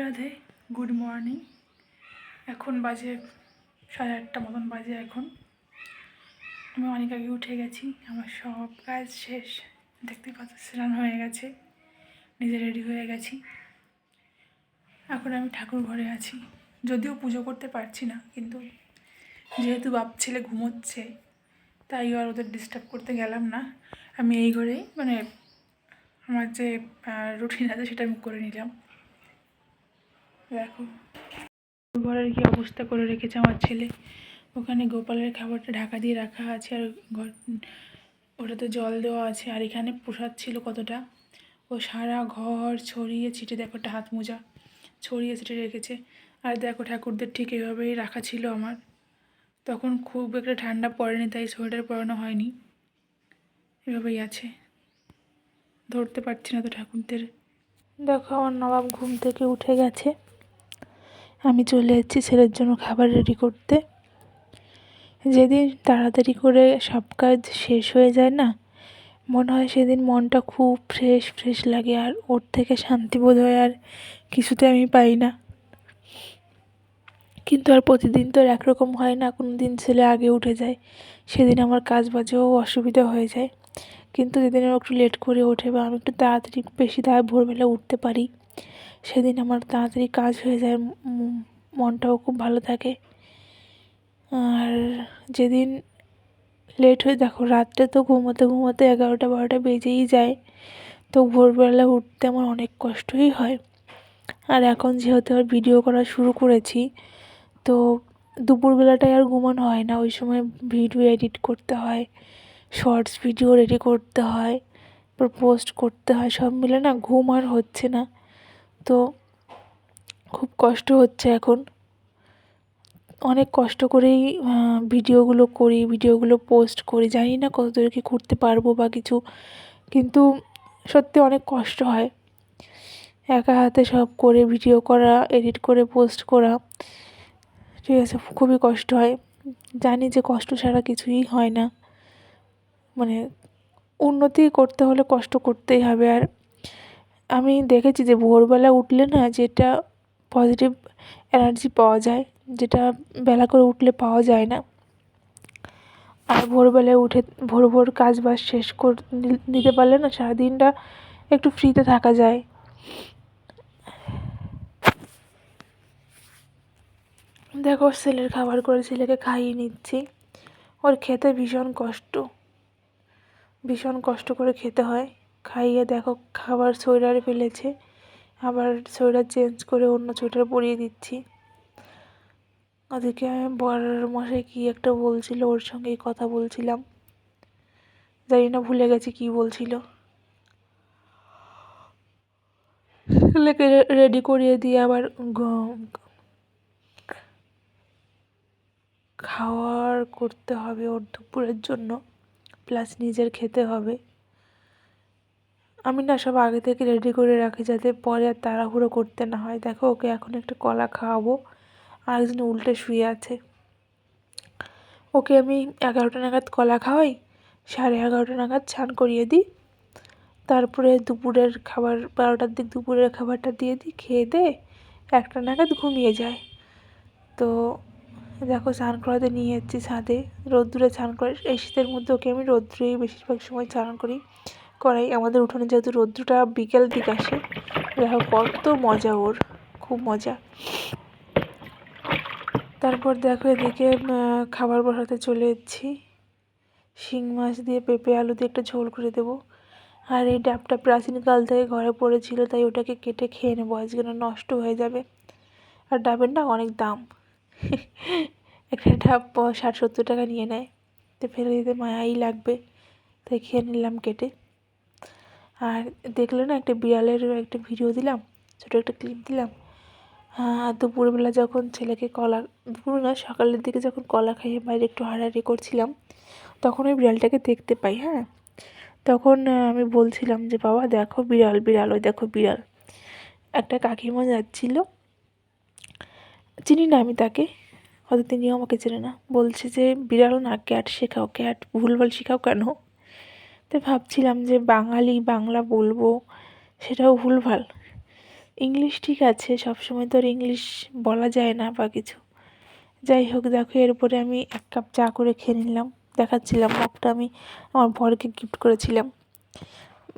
Radhe good morning এখন বাজে সাড়ে আটটা মতন বাজে এখন। আমি অনেক আগে উঠে গেছি, আমার সব কাজ শেষ। দেখতে পাচ্ছ, স্নান হয়ে গেছে, নিজে রেডি হয়ে গেছি। এখন আমি ঠাকুর ঘরে আছি। যদিও পুজো করতে পারছি না, কিন্তু যেহেতু বাপ ছেলে ঘুমোচ্ছে, তাই আর ওদের ডিস্টার্ব করতে গেলাম না। আমি এই ঘরেই মানে আমার যে রুটিন আছে সেটা আমি করে নিলাম। দেখো ঘরের কি অবস্থা করে রেখেছে আমার ছেলে? ওখানে গোপালের খাবারটা ঢাকা দিয়ে রাখা আছে আর ঘর ওটাতে জল দেওয়া আছে আর এখানে প্রসাদ ছিল কতটা? ও সারা ঘর ছড়িয়ে ছিটে দেখো একটা হাত মোজা ছড়িয়ে ছিটে রেখেছে। আর দেখো ঠাকুরদের ঠিক এভাবেই রাখা ছিল আমার। তখন খুব একটা ঠান্ডা পড়েনি তাই সোয়েটার পরানো হয়নি। এভাবেই আছে। ধরতে পারছি না তো ঠাকুরদের। দেখো আমার নবাব ঘুম থেকে উঠে গেছে। আমি চলে এসেছি ছেলের জন্য খাবার রেডি করতে। যেদিন তাড়াতাড়ি করে সব কাজ শেষ হয়ে যায় না, মনে হয় সেদিন মনটা খুব ফ্রেশ ফ্রেশ লাগে আর ওর থেকে শান্তি বোধ হয় আর কিছুতে আমি পাই না। কিন্তু আর প্রতিদিন তো একরকম হয় না কোনো দিন ছেলে আগে উঠে যায়, সেদিন আমার কাজ বাজেও অসুবিধা হয়ে যায়। কিন্তু যেদিন একটু লেট করে ওঠে বা আমি একটু তাড়াতাড়ি বেশি তাড়া ভোরবেলা উঠতে পারি সেদিন আমার তাড়াতাড়ি কাজ হয়ে যায় মনটাও খুব ভালো থাকে। আর যেদিন লেট হয়ে দেখো রাত্রে তো ঘুমোতে ঘুমোতে এগারোটা বারোটা বেজেই যায়, তো ভোরবেলা উঠতে আমার অনেক কষ্টই হয়। আর এখন যেহেতু আর ভিডিও করা শুরু করেছি, তো দুপুরবেলাটায় আর ঘুমানো হয় না, ওই সময় ভিডিও এডিট করতে হয় শর্টস ভিডিও রেডি করতে হয় পোস্ট করতে হয়, সব মিলে না ঘুম আর হচ্ছে না। তো খুব কষ্ট হচ্ছে এখন। অনেক কষ্ট করেই ভিডিওগুলো করি, ভিডিওগুলো পোস্ট করি। জানি না কত দূর কি করতে পারব বা কিছু। কিন্তু সত্যি অনেক কষ্ট হয়। একা হাতে সব করে ভিডিও করা এডিট করে পোস্ট করা, ঠিক আছে, খুবই কষ্ট হয়। জানি যে কষ্ট ছাড়া কিছুই হয় না। মানে উন্নতি করতে হলে কষ্ট করতেই হবে। আর আমি দেখেছি যে ভোরবেলা উঠলে না যেটা পজিটিভ এনার্জি পাওয়া যায়, যেটা বেলা করে উঠলে পাওয়া যায় না। আর ভোরবেলায় উঠে ভোর ভোর কাজ বাজ শেষ করে দিতে পারলে না সারাদিনটা একটু ফ্রিতে থাকা যায়। দেখো ছেলের খাবার করে ছেলেকে খাইয়ে নিচ্ছি। ওর খেতে ভীষণ কষ্ট। ভীষণ কষ্ট করে খেতে হয়। খাইয়ে দেখো, খাবার সোয়েটারে ফেলেছে। আবার সোয়েটার চেঞ্জ করে অন্য সোয়েটার পরিয়ে দিচ্ছি। ওদেরকে আমি বর মশাই কী একটা বলছিল, ওর সঙ্গেই কথা বলছিলাম। জানি না, ভুলে গেছি কী বলছিল। ছেলেকে রেডি করিয়ে দিয়ে আবার খাওয়ার করতে হবে ওর দুপুরের জন্য প্লাস নিজের খেতে হবে। আমি না সব আগে থেকে রেডি করে রাখি যাতে পরে আর তাড়াহুড়ো করতে না হয়। দেখো, ওকে এখন একটা কলা খাওয়াবো। আর একজন উল্টে শুয়ে আছে। ওকে আমি এগারোটা নাগাদ কলা খাওয়াই, সাড়ে এগারোটা নাগাদ স্নান করিয়ে দিই। তারপরে দুপুরের খাবার, বারোটার দিক দুপুরের খাবারটা দিয়ে দিই, খেয়ে দে একটা নাগাদ ঘুমিয়ে যায়। তো দেখো, স্নান করাতে নিয়ে যাচ্ছি ছাদে। রোদ্দুরে স্নান করে, এই শীতের মধ্যে ওকে আমি রোদ্দুরেই বেশিরভাগ সময় স্নান করি। করাই। আমাদের উঠোনে যেহেতু রোদ্দুরটা বিকেল দিক আসে দেখো কত মজা ওর, খুব মজা। তারপর দেখো এদিকে খাবার বসাতে চলে এসেছি। শিং মাছ দিয়ে, পেঁপে, আলু দিয়ে একটা ঝোল করে দেবো। আর এই ডাবটা প্রাচীনকাল থেকে ঘরে পড়েছিল, তাই ওটাকে কেটে খেয়ে নেব। আজকে না, নষ্ট হয়ে যাবে। আর ডাবের না অনেক দাম। একটা ডাব ষাট সত্তর টাকা নিয়ে নেয়। তো ফেলে দিতে মায়াই লাগবে। তাই খেয়ে নিলাম কেটে। আর দেখলে না একটা বিড়ালের একটা ভিডিও দিলাম, ছোটো একটা ক্লিপ দিলাম। আর দুপুরবেলা যখন ছেলেকে কলা, দুপুর না, সকালের দিকে যখন কলা খাইয়ে বাইরে একটু হাঁটাহাঁটি করছিলাম, তখন ওই বিড়ালটাকে দেখতে পাই হ্যাঁ? তখন আমি বলছিলাম যে, বাবা, দেখো বিড়াল বিড়াল, ওই দেখো বিড়াল। একটা কাকিমা যাচ্ছিল। চিনি না আমি তাকে, হয়তো তিনিও আমাকে চেনে না। বলছে যে, বিড়াল না, ক্যাট শেখাও, ক্যাট ভুলভাল শেখাও কেন? তো ভাবছিলাম যে বাঙালি বাংলা বলব, সেটাও ভুলভাল। ইংলিশ ঠিক আছে, সবসময় তো আর ইংলিশ বলা যায় না বা কিছু। যাই হোক, দেখো এরপরে আমি এক কাপ চা করে খেয়ে নিলাম। দেখাচ্ছিলাম মগটা, আমি আমার বরকে গিফট করেছিলাম।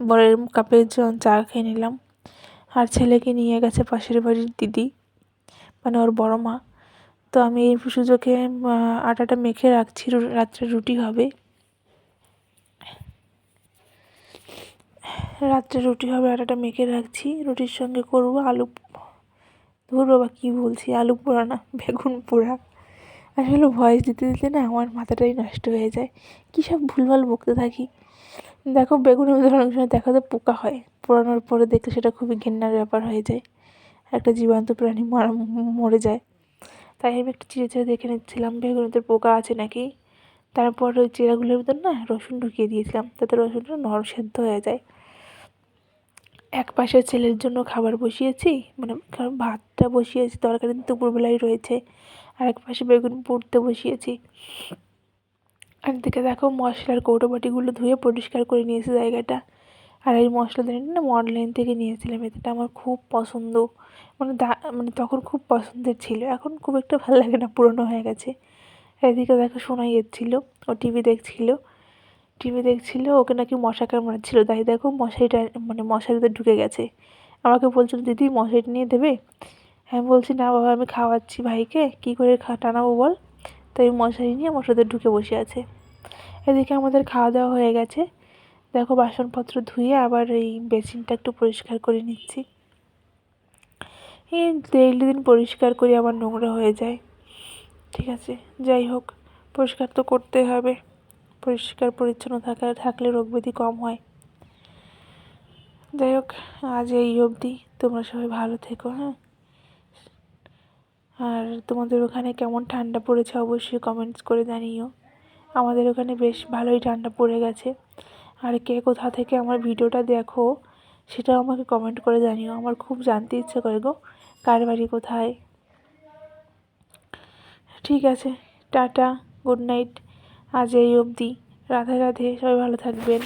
বরের কাপে চ- চা খেয়ে নিলাম। আর ছেলেকে নিয়ে গেছে পাশের বাড়ির দিদি মানে ওর বড় মা। তো আমি এই সুযোগে আটাটা মেখে রাখছি রাত্রে রুটি হবে। রাত্রে রুটি হবে আটাটা মেখে রাখছি। রুটির সঙ্গে করব আলু ধুর বাবা কী বলছি, আলু পোড়া না, বেগুন পোড়া। আসলে ভয়েস দিতে দিতে না আমার মাথাটাই নষ্ট হয়ে যায়। কী সব ভুলভাল বকতে থাকি। দেখো বেগুনের ভিতরে অনেক সময় দেখা যায় পোকা হয়। পোড়ানোর পরে দেখলে সেটা খুবই ঘেন্নার ব্যাপার হয়ে যায়। একটা জীবন্ত প্রাণী মারা, মরে যায়। তাই আমি একটু চিড়ে চিড়ে দেখে নিচ্ছিলাম বেগুনের ভিতরে পোকা আছে নাকি? তারপর ওই চিড়াগুলোর ভিতর না রসুন ঢুকিয়ে দিয়েছিলাম, তাতে রসুনটা নরম সেদ্ধ হয়ে যায়। এক পাশে ছেলের জন্য খাবার বসিয়েছি মানে ভাতটা বসিয়েছি তরকারি দুপুরবেলায় রয়েছে, আর এক পাশে বেগুন পুড়তে বসিয়েছি। একদিকে দেখো মশলার কৌটোবাটিগুলো ধুয়ে পরিষ্কার করে নিয়েছি জায়গাটা, আর এই মশলা মশলাদানিটা না অনলাইন থেকে নিয়েছিলাম এটা আমার খুব পছন্দ। মানে দা মানে তখন খুব পছন্দের ছিল, এখন খুব একটা ভালো লাগে না, পুরনো হয়ে গেছে। এদিকে দেখো শোনাই যাচ্ছিল ও টিভি দেখছিল টিভি দেখছিল, ওকে নাকি মশা কামড়াচ্ছিল তাই দেখো, মশারিটা মানে মশারিতে ঢুকে গেছে। আমাকে বলছিল, দিদি, মশারিটা নিয়ে দেবে? আমি বলছি, না বাবা, আমি খাওয়াচ্ছি ভাইকে। কী করে টানাবো বল? তাই মশারি নিয়ে মশারিতে ঢুকে বসে আছে। এদিকে আমাদের খাওয়া দাওয়া হয়ে গেছে। দেখো, বাসনপত্র ধুয়ে আবার এই বেসিনটা একটু পরিষ্কার করে নিচ্ছি। এই ডেইলি দিন পরিষ্কার করি, আবার নোংরা হয়ে যায়। ঠিক আছে, যাই হোক, পরিষ্কার তো করতে হবে। পরিষ্কার পরিচ্ছন্ন থাকা থাকলে রোগ ব্যাধি কম হয়। যাই হোক, আজ এই অবধি। তোমরা সবাই ভালো থেকো হ্যাঁ? আর তোমাদের ওখানে কেমন ঠান্ডা পড়েছে অবশ্যই কমেন্টস করে জানিও। আমাদের ওখানে বেশ ভালোই ঠান্ডা পড়ে গেছে। আর কে কোথা থেকে আমার ভিডিওটা দেখো, সেটাও আমাকে কমেন্ট করে জানিও। আমার খুব জানতে ইচ্ছে করে গো, কার বাড়ি কোথায়। ঠিক আছে, টাটা গুড নাইট আজ এই অবধি। রাধে রাধে সবাই ভালো থাকবেন।